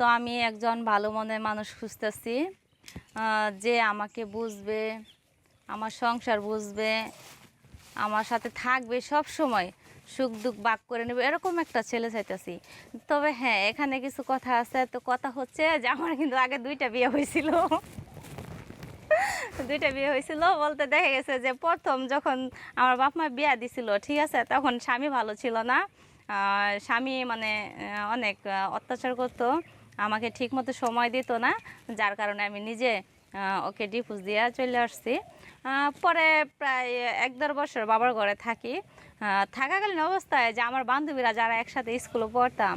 তো আমি একজন ভালো মনের মানুষ খুঁজতেছি যে আমাকে বুঝবে, আমার সংসার বুঝবে, আমার সাথে থাকবে সব সময়, সুখ দুঃখ বাক করে নেবে, এরকম একটা ছেলে চাইতেছি। তবে হ্যাঁ এখানে কিছু কথা আছে, তো কথা হচ্ছে যে আমার কিন্তু আগে দুইটা বিয়ে হয়েছিল। দুইটা বিয়ে হয়েছিল বলতে দেখা গেছে যে প্রথম যখন আমার বাপ মা বিয়া দিছিল, ঠিক আছে, তখন স্বামী ভালো ছিল না। স্বামী মানে অনেক অত্যাচার করতো। আমাকে ঠিক মতো সময় দিত না, যার কারণে আমি নিজে ওকে ডিভোর্স দিয়ে চলে আসছি। পরে প্রায় এক দেড় বছর বাবার ঘরে থাকি। থাকাকালীন অবস্থায় যে আমার বান্ধবীরা যারা একসাথে স্কুলে পড়তাম,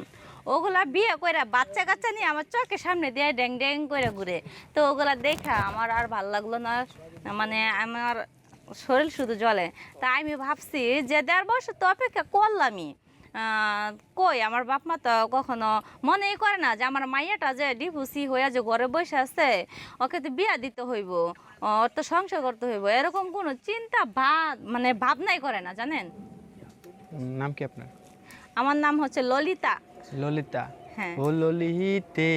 ওগুলা বিয়ে করে বাচ্চা কাচ্চা নিয়ে আমার চোখের সামনে দিয়ে ড্যাং ড্যাং করে ঘুরে। তো ওগুলা দেখা আমার আর ভালো লাগল না মানে আমার শরীর শুধু জ্বলে। তাই আমি ভাবছি যে দেড় বছর তো অপেক্ষা করলামই। কই আমার বাপ মা তো কখনো মনেই করে না যে আমার মাইয়াটা যে ডিভোর্সি হয়ে যে ঘরে বসে আছে ওকে তো বিয়া দিতে হইব ওর তো সংসার করতে হইব এরকম কোনো চিন্তা ভাব মানে ভাবনাই করে না জানেন? নাম কি আপনার? আমার নাম হচ্ছে ললিতা। ললিতা? হ্যাঁ। ও ললিতে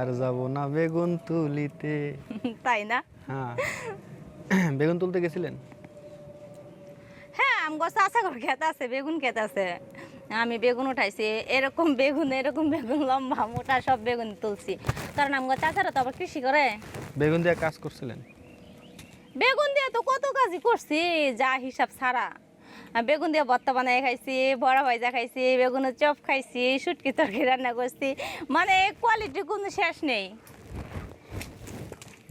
আর যাব না বেগুন তুলিতে। তাই না? হ্যাঁ। বেগুন তুলতে গেছিলেন? হ্যাঁ আমগো চাষা ঘর খেত আছে বেগুন খেত আছে। আমি বেগুন উঠাইছি এরকম বেগুন এরকম বেগুন লম্বা মোটা সব বেগুন তুলছি। কারণ আমগো চাচারা তো আবার কৃষি করে। বেগুন দিয়ে কাজ করছিলেন? বেগুন দিয়ে তো কত কাজই করছি যা হিসাব ছাড়া। বেগুন দিয়ে ভর্তা বানাই খাইছি বড়া ভাজা খাইছি বেগুনের চপ খাইছি শুটকি তরকারি রান্না করছি মানে কোয়ালিটি কোনো শেষ নেই।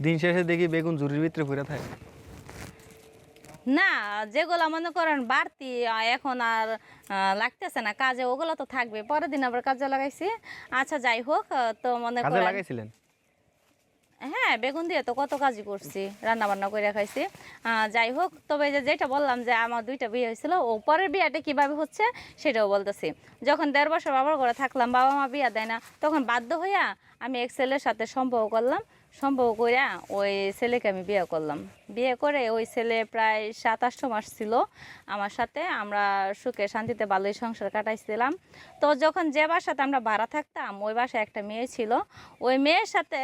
দিন শেষে দেখি বেগুন ঝুড়ির ভিতরে ঘুরে থাকে। না যেগুলো মনে করেন বাড়তি এখন আর লাগতেছে না কাজে ওগুলো তো থাকবে। পরের দিন আবার কাজে লাগাইছি। আচ্ছা যাই হোক তো মনে করেন লাগাইছিলেন? হ্যাঁ বেগুন দিয়ে তো কত কাজই করছি রান্না বান্না করে খাইছি। যাই হোক, তবে যে যেটা বললাম যে আমার দুইটা বিয়ে হয়েছিল, ও পরের বিয়েটা কীভাবে হচ্ছে সেটাও বলতেছি। যখন দেড় বছর বাবার ঘরে থাকলাম, বাবা মা বিয়া দেয় না, তখন বাধ্য হইয়া আমি এক ছেলের সাথে সম্পর্ক করলাম। সম্ভব কইরা ওই ছেলেকে আমি বিয়ে করলাম। বিয়ে করে ওই ছেলে প্রায় সাত আটশো মাস ছিল আমার সাথে, আমরা সুখে শান্তিতে ভালোই সংসার কাটাইছিলাম। তো যখন যে বাসাতে আমরা ভাড়া থাকতাম, ওই বাসায় একটা মেয়ে ছিল। ওই মেয়ের সাথে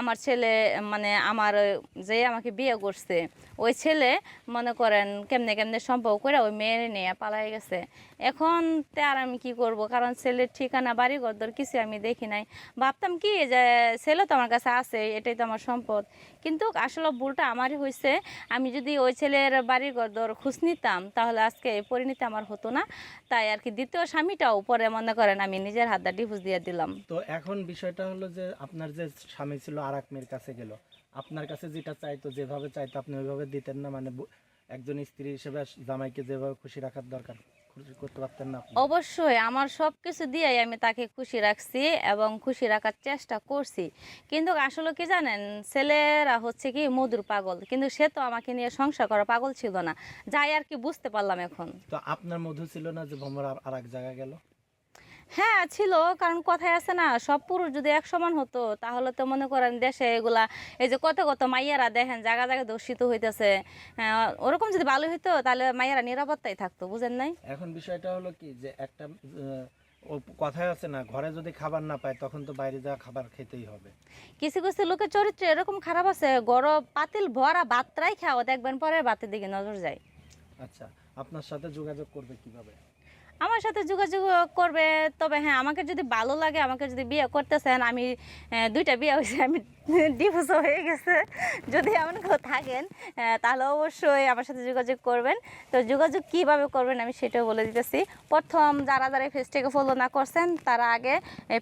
আমার ছেলে মানে আমার যে আমাকে বিয়ে করছে, ওই ছেলে মনে করেন কেমনে কেমনে সম্ভব করে ওই মেয়ের নিয়ে পালাই গেছে। এখন তে আর আমি কি করব? কারণ ছেলের ঠিকানা বাড়ি ঘরদর কিছু আমি দেখি নাই। ভাবতাম কি যে ছেলে তো আমার কাছে আছে, এটাই তো আমার সম্পদ। কিন্তু আসলে ভুলটা আমারই হয়েছে আমি যদি ওই ছেলের বাড়ি ঘরদর খোঁজ নিতাম, তাহলে আজকে এই পরিণতি আমার হতো না। তাই আর কি দ্বিতীয় স্বামীটাও পরে মনে করেন আমি নিজের হাত দা ডিভোর্স দিয়ে দিলাম। তো এখন বিষয়টা হলো যে, আপনার যে স্বামী ছিল আর মেয়ের কাছে গেল, আপনার কাছে যেটা চাইতো, যেভাবে চাইতো, আপনি ওইভাবে দিতেন না? মানে একজন স্ত্রী হিসেবে জামাইকে যেভাবে খুশি রাখার দরকার। করতে পারতেন না অবশ্যই আমার সব কিছু দিয়েই আমি তাকে খুশি রাখছি এবং খুশি রাখার চেষ্টা করছি। কিন্তু আসলে কি জানেন ছেলেরা হচ্ছে কি মধুর পাগল কিন্তু সে তো আমাকে নিয়ে সংসার করা পাগল ছিল না। যাই আর কি বুঝতে পারলাম এখন। তো আপনার মধু ছিল না যে ভ্রমণ আর এক জায়গায় গেল? হ্যাঁ ছিল। কারণ কথায় আছে না সব পুরুষ যদি এক সমান হতো তাহলে তো মনে করেন দেশে এগুলা এই যে কত কত মাইয়ারা দেখেন জায়গা জায়গায় দূষিত হইতেছে। হ্যাঁ, ওরকম যদি ভালো হইতো তাহলে মাইয়ারা নিরাপত্তাই থাকতো বুঝেন নাই? এখন বিষয়টা হলো কি যে একটা কথায় আছে না ঘরে যদি খাবার না পায় তখন তো বাইরে যাওয়া খাবার খেতেই হবে। কিছু কিছু লোকের চরিত্র এরকম খারাপ আছে গরম পাতিল ভরা ভাতটাই খাও দেখবেন পরে ভাতের দিকে নজর যায়। আচ্ছা আপনার সাথে যোগাযোগ করবে কীভাবে? আমার সাথে যোগাযোগ করবে, তবে হ্যাঁ আমাকে যদি ভালো লাগে, আমাকে যদি বিয়ে করতেছেন, আমি দুইটা বিয়ে হয়েছে, আমি ডিভোর্স হয়ে গেছে। যদি এমন কেউ থাকেন তাহলে অবশ্যই আমার সাথে যোগাযোগ করবেন। তো যোগাযোগ কীভাবে করবেন আমি সেটাও বলে দিতেছি। প্রথম যারা যারা পেজটাকে ফলো না করছেন, তারা আগে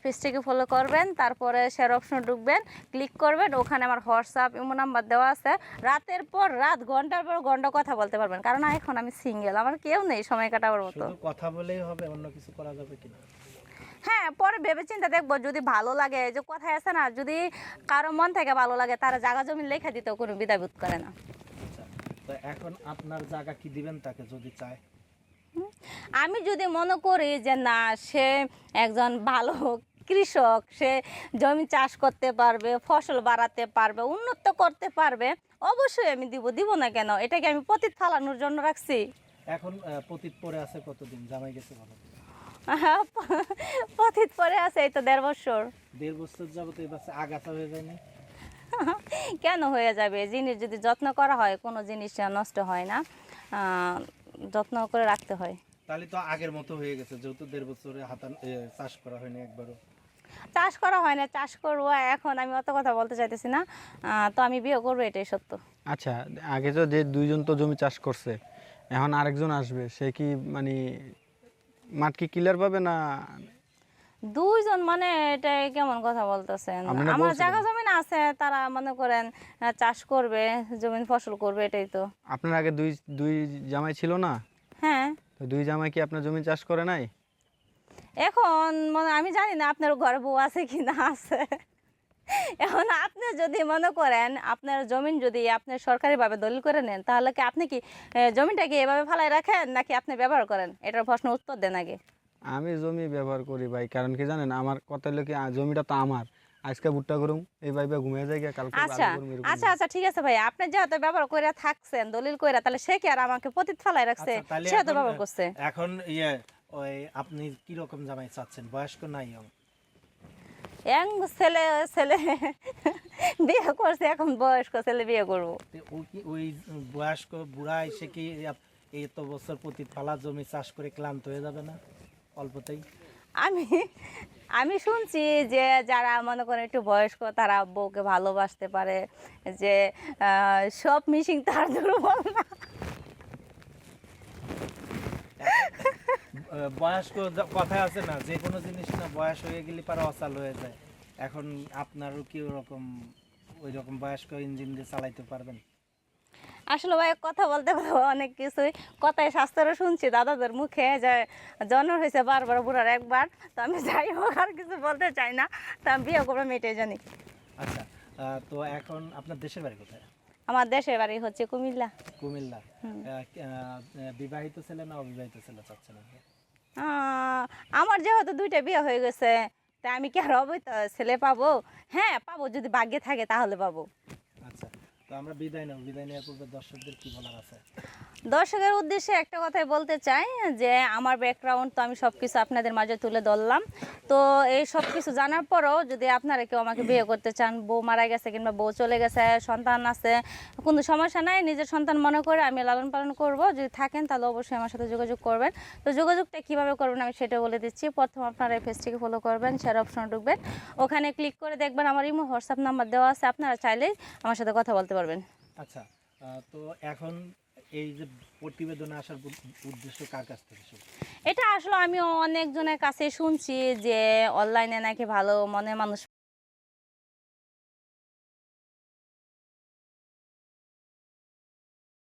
পেজটাকে ফলো করবেন, তারপরে শেয়ার অপশনে ঢুকবেন ক্লিক করবেন, ওখানে আমার হোয়াটসঅ্যাপ ইমো নাম্বার দেওয়া আছে। রাতের পর রাত, ঘণ্টার পর ঘণ্টা কথা বলতে পারবেন, কারণ এখন আমি সিঙ্গেল আমার কেউ নেই, সময় কাটাবার মতো। কথা বলেই হবে অন্য কিছু করা যাবে কিনা? হ্যাঁ পরে ভেবে চিন্তা দেখব যদি ভালো লাগে যে কথায় আছে না যদি কারও মন থেকে ভালো লাগে তারা জায়গা জমি লেখা দিতেও কোনো বিদাবোধ করে না। আচ্ছা তো এখন আপনার জায়গা কি দিবেন তাকে যদি চায়? আমি যদি মনে করি যে না সে একজন ভালো কৃষক সে জমি চাষ করতে পারবে ফসল বাড়াতে পারবে উন্নত করতে পারবে অবশ্যই আমি দিব দিব না কেন? এটাকে আমি পতিত ফালানোর জন্য রাখছি। এখন পতিত পড়ে আছে কতদিন? জামাই গেছে ভালো পথিত পরে আছে এই তো দেড় বছর। দেড় বছর যাবত এই বাচ্চা আগাছা হয়ে যায়নি কেন হয়ে যাবে? জিনিস যদি যত্ন করা হয় কোনো জিনিস নষ্ট হয় না। যত্ন করে রাখতে হয়। তাহলে তো আগের মতো হয়ে গেছে যেহেতু দেড় বছরে হাতান চাষ করা হয়নি একবারও। চাষ করা হয় না চাষ করব এখন আমি অত কথা বলতে চাইতেছি না। আহ, তো আমি বিয়ে করব এটাই সত্য। আচ্ছা আগে তো যে দুইজন তো জমি চাষ করছে এখন আরেকজন আসবে সে কি মানে মাঠ কি ক্লিয়ার পাবে না? দুইজন মানে এটা কেমন কথা বলতেছেন? আমার জায়গা জমিন আছে তারা মনে করেন চাষ করবে জমিন ফসল করবে এটাই তো। আপনার আগে দুই দুই জামাই ছিল না? হ্যাঁ। তো দুই জামাই কি আপনার জমি চাষ করে নাই? এখন মানে আমি জানি না আপনার ঘরে বউ আছে কি না আছে। এখন আপনি যদি মনে করেন আপনার জমিন যদি আপনি সরকারিভাবে দলিল করে নেন তাহলে কি আপনি কি জমিটাকে এভাবে ফালাই রাখেন নাকি আপনি ব্যবহার করেন? এটার প্রশ্ন উত্তর দেন আগে। আমি জমি ব্যবহার করি ভাই কারণ কি জানেন আমার কথা হলো কি জমিটা তো আমার। আজকে ভুট্টা করুম এই ভাইবে ঘুমিয়ে যাই কালকে আচ্ছা আলু করুম, এরকম। আচ্ছা আচ্ছা ঠিক আছে ভাই আপনি যেহেতু ব্যবহার করে থাকছেন দলিল করে তাহলে সে কি আর আমাকে পতিত ফালাই রাখছে? আচ্ছা, সে তো ব্যবহার করছে। এখন ইয়ে ওই আপনি কি রকম জামাই চাচ্ছেন? বয়স্ক নাই ইয়াং ছেলে ছেলে বিয়ে করছে এখন বয়স্ক ছেলে বিয়ে করব। ওই বয়স্ক বুড়া এসে কি আপ- এই তো বছর প্রতি ফালা জমি চাষ করে ক্লান্ত হয়ে যাবে না অল্পতেই? আমি আমি শুনছি যে যারা মনে করেন একটু বয়স্ক তারা বউকে ভালোবাসতে পারে যে সব মিশিং তার দুর্বল না। বয়স্ক কথায় আছে না যে কোনো জিনিস না বয়স হয়ে গেলে পারে অচাল হয়ে যায়। এখন আপনারও কি ওরকম ওই রকম বয়স্ক ইঞ্জিন দিয়ে চালাইতে পারবেন? আসলে ভাই কথা বলতে বলতে অনেক কিছুই। কথায় শাস্ত্রও শুনছি দাদাদের মুখে যে জন্ম হয়েছে বারবার বুড়ার একবার। তো আমি যাই হোক আর কিছু বলতে চাই না। তা আমি বিয়ে করব মেয়েটাই জানি। আচ্ছা তো এখন আপনার দেশের বাড়ি কোথায়? আমার দেশের বাড়ি হচ্ছে কুমিল্লা। কুমিল্লা। বিবাহিত ছেলে না অবিবাহিত ছেলে চাচ্ছেন? আমার যেহেতু দুইটা বিয়ে হয়ে গেছে তা আমি কি আর অবৈধ ছেলে পাবো? হ্যাঁ পাবো যদি ভাগ্যে থাকে তাহলে পাবো। আমরা বিদায় নেব। বিদায় নেওয়ার পূর্বে দর্শকদের কি বলার আছে? দর্শকের উদ্দেশ্যে একটা কথাই বলতে চাই যে, আমার ব্যাকগ্রাউন্ড তো আমি সব কিছু আপনাদের মাঝে তুলে ধরলাম। তো এই সব কিছু জানার পরেও যদি আপনারা কেউ আমাকে বিয়ে করতে চান, বউ মারা গেছে কিংবা বউ চলে গেছে, সন্তান আছে, কোনো সমস্যা নাই, নিজের সন্তান মনে করে আমি লালন পালন করব। যদি থাকেন তাহলে অবশ্যই আমার সাথে যোগাযোগ করবেন। তো যোগাযোগটা কীভাবে করবেন আমি সেটা বলে দিচ্ছি। প্রথম আপনারা এই পেজটিকে ফলো করবেন শেয়ার অপশন ঢুকবেন। ওখানে ক্লিক করে দেখবেন আমার ইমো হোয়াটসঅ্যাপ নাম্বার দেওয়া আছে। আপনারা চাইলেই আমার সাথে কথা বলতে পারবেন। আচ্ছা তো এখন এই যে প্রতিবেদনে আসার উদ্দেশ্য কার কাছ থেকে এটা আসলে আমি অনেকজনের কাছে শুনছি যে অনলাইনে নাকি ভালো মনে মানুষ